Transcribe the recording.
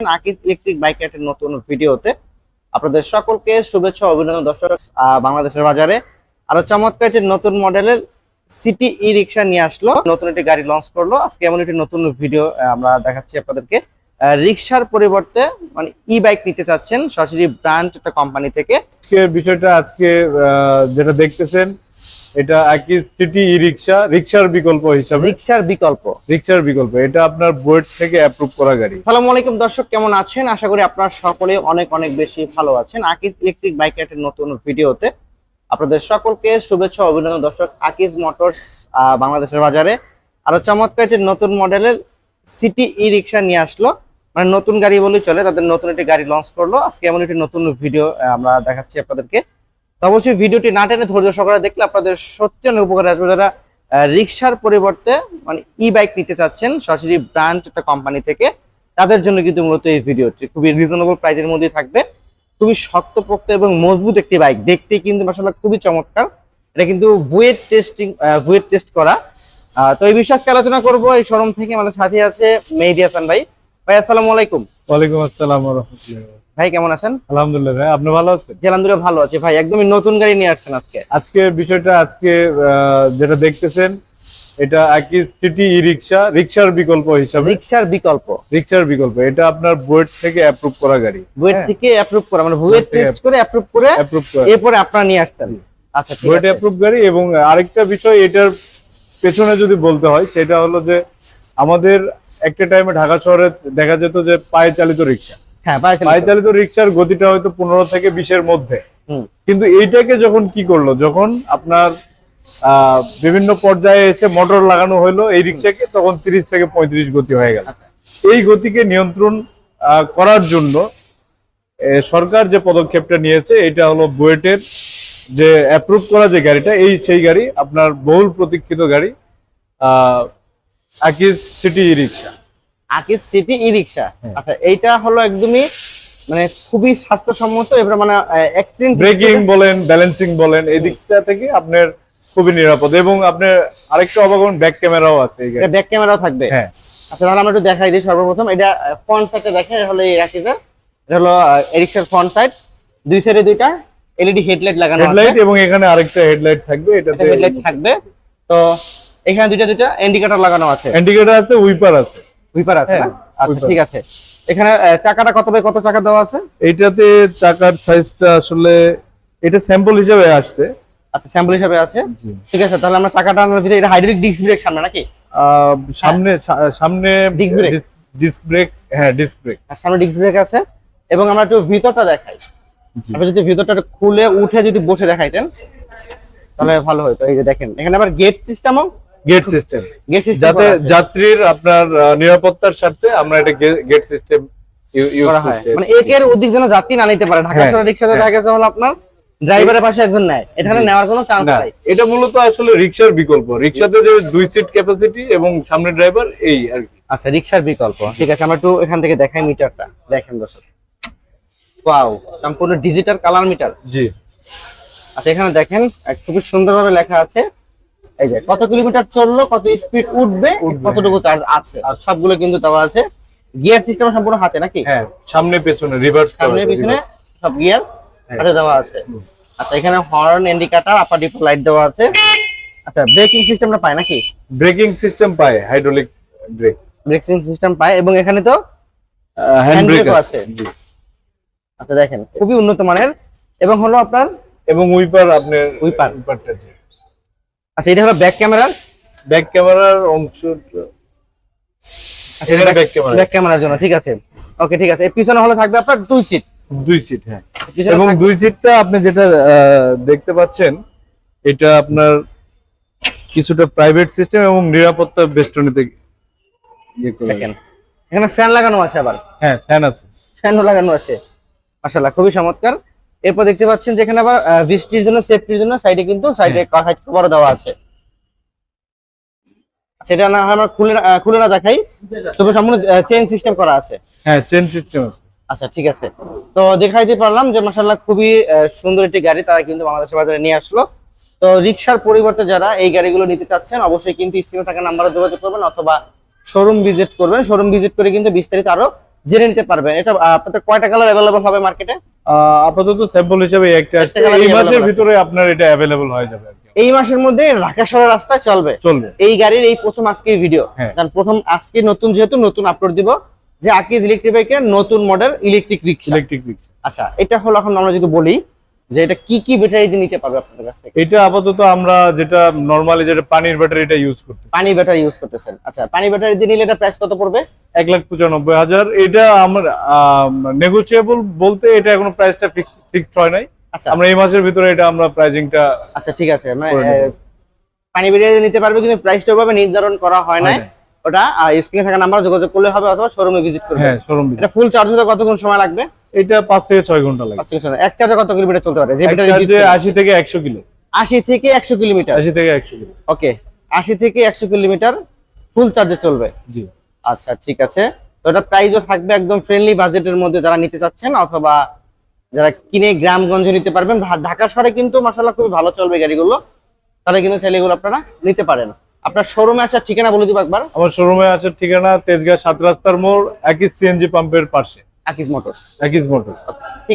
আকিস electric bike একটা নতুন ভিডিওতে আপনাদের সকলকে শুভেচ্ছা অভিনন্দন, দর্শক বাংলাদেশের বাজারে। আরও চমৎকার একটি নতুন মডেলের সিটি ই রিক্সা নিয়ে আসলো, নতুন একটি গাড়ি লঞ্চ করল। আজকে এমন একটি নতুন ভিডিও আমরা দেখাচ্ছি আপনাদেরকে। রিক্সার পরিবর্তে মানে ই বাইক নিতে চাচ্ছেন সরাসরি ব্র্যান্ড একটা কোম্পানি থেকে। আজকের বিষয়টা আজকে যেটা দেখতেছেন এটা একই সিটি ই রিক্সা রিক্সার বিকল্প হিসাবে। রিক্সার বিকল্প। রিক্সার বিকল্প এটা আপনার বোর্ড থেকে অ্যাপ্রুভ করা গাড়ি। সালামু আলাইকুম দর্শক কেমন আছেন? আশা করি আপনারা সকলে অনেক অনেক বেশি ভালো আছেন। আকিস ইলেকট্রিক বাইকের একটা নতুন ভিডিওতে আপনাদের সকলকে শুভেচ্ছা অভিনন্দন। দর্শক আকিস মোটরস বাংলাদেশের বাজারে আরও চমৎকার একটি নতুন মডেলের সিটি ই রিক্সা নিয়ে আসলো। মানে নতুন গাড়ি বলেই চলে, তাদের নতুন একটি গাড়ি লঞ্চ করল। আজকে এমন একটি নতুন ভিডিও আমরা দেখাচ্ছি আপনাদেরকে। তো অবশ্যই ভিডিওটি না টেনে ধৈর্য সহকারে দেখলে আপনাদের সত্যি অনেক উপকারে আসবে। যারা রিক্সার পরিবর্তে মানে ই বাইক নিতে চাচ্ছেন, সরাসরি ব্র্যান্ড একটা কোম্পানি থেকে, তাদের জন্য কিন্তু মূলত এই ভিডিওটি খুবই রিজনেবল প্রাইসের মধ্যেই থাকবে। খুবই শক্তপোক্ত এবং মজবুত একটি বাইক দেখতে কিন্তু মাসাল্লাহ খুবই চমৎকার। এটা কিন্তু বুয়েট টেস্টিং বুয়েট টেস্ট করা। তো এই বিষয়ে আলোচনা করব। এই শোরুম থেকে আমাদের সাথে আছে মেহেদি হাসান ভাই। ভাই আসসালামু আলাইকুম। ওয়ালাইকুম আসসালাম ওয়া রাহমাতুল্লাহি। ভাই কেমন আছেন? আলহামদুলিল্লাহ ভাই আপনি ভালো আছেন? আলহামদুলিল্লাহ ভালো আছি ভাই। একদমই নতুন গাড়ি নিয়ে আসছেন আজকে। আজকের বিষয়টা আজকে যেটা দেখতেছেন এটা একই সিটি ই রিক্সা রিক্সার বিকল্প হিসাবে। রিক্সার বিকল্প। রিক্সার বিকল্প এটা আপনার বুয়েট থেকে অ্যাপ্রুভ করা গাড়ি। বুয়েট হ্যাঁ। থেকে অ্যাপ্রুভ করা মানে বুয়েট টেস্ট করে অ্যাপ্রুভ করে অ্যাপ্রুভ করা। এরপরে আপনারা নিয়ে আসছেন। আচ্ছা বুয়েট অ্যাপ্রুভ গাড়ি এবং আরেকটা বিষয় এটার পেছনে যদি বলতে হয় সেটা হলো যে আমাদের একটা টাইমে ঢাকা শহরে দেখা যেত যে পায়ে চালিত রিক্সা হ্যাঁ পায়ে চালিত। রিক্সার গতিটা হয়তো পনেরো থেকে বিশের মধ্যে। কিন্তু এইটাকে যখন কি করল? যখন আপনার বিভিন্ন পর্যায়ে এসে মোটর লাগানো হলো এই রিক্সাকে তখন তিরিশ থেকে পঁয়ত্রিশ গতি হয়ে গেল। এই গতিকে নিয়ন্ত্রণ করার জন্য সরকার যে পদক্ষেপটা নিয়েছে এটা হলো বুয়েটের যে অ্যাপ্রুভ করা যে গাড়িটা এই সেই গাড়ি আপনার বহুল প্রতীক্ষিত গাড়ি। আহ আকিজ সিটি ই রিক্সা আকিস সিটি ই রিক্সা হ্যাঁ। আচ্ছা এইটা হলো একদমই মানে খুবই স্বাস্থ্যসম্মত এবার মানে অ্যাক্সিডেন্ট ব্রেকিং বলেন ব্যালেন্সিং বলেন এই দিকটা থেকে আপনার খুবই নিরাপদ এবং আপনার আরেকটা অবাক ব্যাক ক্যামেরাও আছে গাড়িতে। ব্যাক ক্যামেরাও থাকবে? হ্যাঁ। আচ্ছা তাহলে আমরা একটু দেখাই দিই সর্বপ্রথম। এটা ফ্রন্ট সাইডটা দেখেন এটা হলো এই রাশিটা এটা হলো এই রিক্সার ফ্রন্ট সাইড দুই সাইডে দুইটা এলইডি হেডলাইট লাগানো হেডলাইট এবং এখানে আরেকটা হেডলাইট থাকবে এটাতে হেডলাইট থাকবে। তো এখানে দুইটা দুইটা ইন্ডিকেটর লাগানো আছে। ইন্ডিকেটর আছে উইপার আছে। উইপার আছে না? হ্যাঁ, আচ্ছা ঠিক আছে। এখানে চাকাটা কত বাই কত চাকা দেওয়া আছে? এইটাতে চাকার সাইজটা আসলে এটা স্যাম্পল হিসেবে আসছে। আচ্ছা স্যাম্পল হিসাবে আছে। ঠিক আছে তাহলে আমরা চাকাটা আনার ভিতরে এটা হাইড্রোলিক ডিস্ক ব্রেক সামনে নাকি? সামনে সা- সামনে Disc brake? ডিস্ক ব্রেক হ্যাঁ ডিস্ক ব্রেক আর সামনে ডিস্ক ব্রেক আছে। এবং আমরা একটু ভিতরটা দেখাই। আপনি যদি ভিতরটা খুলে উঠে যদি বসে দেখাইতেন তাহলে ভালো হতো এই যে দেখেন এখানে আবার গেট সিস্টেমও গেট সিস্টেম গেট সিস্টেম যাতে যাত্রীর আপনার নিরাপত্তার স্বার্থে আমরা এটা গেট সিস্টেম করা হয়। মানে একের অধিক যেন যাত্রী না নিতে পারে। ঢাকা হ্যাঁ, রিক্সাতে হ্যাঁ। দেখা হলো আপনার ড্রাইভারের পাশে একজন নেয়। এখানে নেওয়ার কোনো চান্স নাই। এটা মূলত আসলে রিক্সার বিকল্প। রিক্সাতে যে দুই সিট ক্যাপাসিটি এবং সামনে ড্রাইভার এই আর কি। আচ্ছা রিক্সার বিকল্প। ঠিক আছে আমরা একটু এখান থেকে দেখাই মিটারটা দেখেন দর্শক। ওয়াও সম্পূর্ণ ডিজিটাল কালার মিটার জি। আচ্ছা এখানে দেখেন খুবই সুন্দরভাবে লেখা আছে। এই যে কত কিলোমিটার চলল কত স্পিড উঠবে কতটুকু চার্জ আছে? আর সবগুলো কিন্তু দেওয়া আছে। গিয়ার সিস্টেম সম্পূর্ণ হাতে নাকি? হ্যাঁ সামনে পেছনে রিভার্স সামনে পিছনে সব গিয়ার হ্যাঁ। হাতে দেওয়া আছে। আচ্ছা এখানে horn indicator upper dipper light দেওয়া আছে। আচ্ছা ব্রেকিং সিস্টেমটা পায় নাকি? ব্রেকিং সিস্টেম পায় হাইড্রোলিক ব্রেক ব্রেকিং সিস্টেম পায় এবং এখানে তো হ্যান্ড ব্রেক আছে। আচ্ছা দেখেন খুবই উন্নত মানের এবং হলো আপনার এবং উইপার আপনার Wiper। উইপারটা আচ্ছা এটা হলো ব্যাক ক্যামেরার ব্যাক ক্যামেরার অংশ আচ্ছা এটা back camera। ব্যাক ক্যামেরার জন্য ঠিক আছে। ওকে ঠিক আছে। পিছনে হলো থাকবে আপনার দুই সিট দুই সিট হ্যাঁ। এবং দুই সিটটা আপনি যেটা দেখতে পাচ্ছেন এটা আপনার কিছুটা প্রাইভেট সিস্টেম এবং নিরাপত্তা বেষ্টনীতে ইয়ে করে। দেখেন। এখানে ফ্যান লাগানো আছে আবার। হ্যাঁ ফ্যান আছে। ফ্যানও লাগানো আছে। মাশাআল্লাহ খুবই চমৎকার। এরপর দেখতে পাচ্ছেন যে এখানে আবার বৃষ্টির জন্য সেফটির জন্য সাইডে কিন্তু সাইডে সাইড কভারও দেওয়া আছে। আচ্ছা এটা না আমরা খুলে খুলে না দেখাই। তবে সম্পূর্ণ চেন সিস্টেম করা আছে। হ্যাঁ চেন সিস্টেম আছে। আচ্ছা ঠিক আছে। তো দেখাইতে পারলাম যে মাসাল্লাহ খুবই সুন্দর একটি গাড়ি তারা কিন্তু বাংলাদেশের বাজারে নিয়ে আসলো। তো রিক্সার পরিবর্তে যারা এই গাড়িগুলো নিতে চাচ্ছেন অবশ্যই কিন্তু স্ক্রিনে থাকা নাম্বারে যোগাযোগ করবেন অথবা শোরুম ভিজিট করবেন। শোরুম ভিজিট করে কিন্তু বিস্তারিত আরও জেনে নিতে পারবেন। এটা আপনাদের কয়টা কালার अवेलेबल হবে মার্কেটে আপাতত স্যাম্পল হিসেবে একটা আসছে। এই মাসের ভিতরে আপনার এটা अवेलेबल হয়ে যাবে এই মাসের মধ্যে ঢাকা শহরের রাস্তায় চলবে। চলবে। এই গাড়ির এই প্রথম আজকে ভিডিও হ্যাঁ। কারণ প্রথম আজকে নতুন যেহেতু নতুন আপলোড দিব। যে আকিজ ইলেকট্রিক বাইকের নতুন model electric rickshaw electric rickshaw আচ্ছা এটা হলো এখন আমরা যদি বলি যে এটা কি কি ব্যাটারি দিয়ে নিতে পারবে আপনাদের কাছ থেকে? এটা আপাতত আমরা যেটা নরমালি যেটা পানির ব্যাটারিটা ইউজ করতেছি। পানি ব্যাটারি ইউজ করতেছেন। আচ্ছা পানি ব্যাটারি দিয়ে নিলে এটা প্রাইস কত পড়বে? এক লাখ পঁচানব্বই হাজার। এটা আমরা নেগোসিয়েবল বলতে এটা এখনও প্রাইসটা ফিক্স ফিক্সড হয় নাই। আচ্ছা। আমরা এই মাসের ভিতরে এটা আমরা প্রাইজিংটা আচ্ছা ঠিক আছে। মানে পানি ব্যাটারি নিতে পারবে কিন্তু প্রাইসটা ওভাবে নির্ধারণ করা হয় না ওটা স্ক্রিনে থাকা নাম্বার যোগাযোগ করলে হবে অথবা শোরুমে ভিজিট করবে হ্যাঁ শোরুম এটা ফুল চার্জ হতে কতক্ষণ সময় লাগবে? এটা পাঁচ থেকে ছয় ঘণ্টা লাগে। পাঁচ থেকে ছয়। এক চার্জে কত কিলোমিটার চলতে পারে? যে ব্যাটারি চার্জে আশি থেকে একশো কিলো। আশি থেকে একশো কিলোমিটার? আশি থেকে একশো কিলো। ওকে আশি থেকে একশো কিলোমিটার ফুল চার্জে চলবে? জি। আচ্ছা ঠিক আছে। তো এটা প্রাইসও থাকবে একদম ফ্রেন্ডলি বাজেটের মধ্যে যারা নিতে চাচ্ছেন অথবা যারা কিনে গ্রামগঞ্জে নিতে পারবেন ঢাকা শহরে কিন্তু মাসাল্লাহ খুবই ভালো চলবে গাড়িগুলো। তাহলে কিন্তু চাইলে এগুলো আপনারা নিতে পারেন। আপনার শোরুমে আসার ঠিকানা বলে দিব একবার। আমার শোরুমে আসার ঠিকানা তেজগাঁ সাত রাস্তার মোড় একই সিএনজি পাম্পের পাশে। Akij motors Akij motor